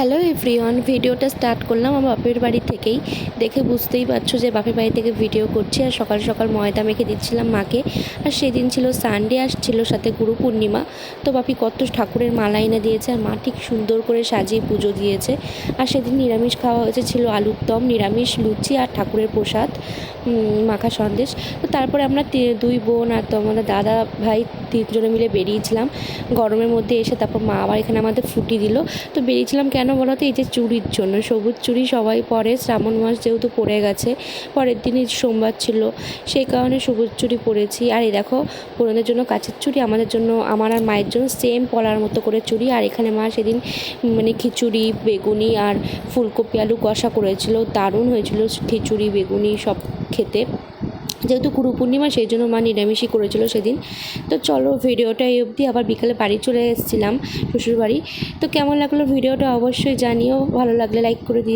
Hello everyone, ভিডিওটা start করলাম আমার বাপের বাড়ি থেকেই। দেখে বুঝতেই পারছ যে বাপের বাড়ি থেকে ভিডিও করছি আর সকাল সকাল ময়দা মেখে দিচ্ছিলাম মাকে। আর সেদিন ছিল সানডে আর ছিল সাথে গুরু পূর্ণিমা। তো বাপি কত ঠাকুরের মালা এনে দিয়েছে আর মা ঠিক সুন্দর করে সাজিয়ে পুজো দিয়েছে। আর সেদিন নিরামিষ খাওয়া হয়েছে, ছিল আলুর দম, নিরামিষ, লুচি আর ঠাকুরের প্রসাদ মাখা সন্দেশ। তো তারপরে আমরা দুই বোন আর তো আমাদের দাদা ভাই তিনজনে মিলে বেরিয়েছিলাম। গরমের মধ্যে এসে তারপর মা আবার এখানে আমাদের ফুটি দিল। তো বেরিয়েছিলাম কেন বলো তো এই যে চুড়ির জন্য, সবুজ চুড়ি সবাই পরে, শ্রাবণ মাস যেহেতু পড়ে গেছে, পরের দিনই সোমবার ছিল, সেই কারণে সবুজ চুড়ি পরেছি। আর এই দেখো বোনদের জন্য কাছের চুড়ি আমাদের জন্য, আমার আর মায়ের জন্য সেম পলার মতো করে চুড়ি আর এখানে মা সেদিন মানে খিচুড়ি, বেগুনি আর ফুলকপি, আলু কষা করেছিল, দারুণ হয়েছিল খিচুড়ি, বেগুনি সব খেতে। যেহেতু গুরু পূর্ণিমা সেই জন্য মা নিরামিষই করেছিল সেদিন। তো চলো ভিডিওটা এই অবধি, আবার বিকালে বাড়ি চলে এসেছিলাম শ্বশুরবাড়ি। তো কেমন লাগল ভিডিওটা অবশ্যই জানিও, ভালো লাগলে লাইক করে দিও।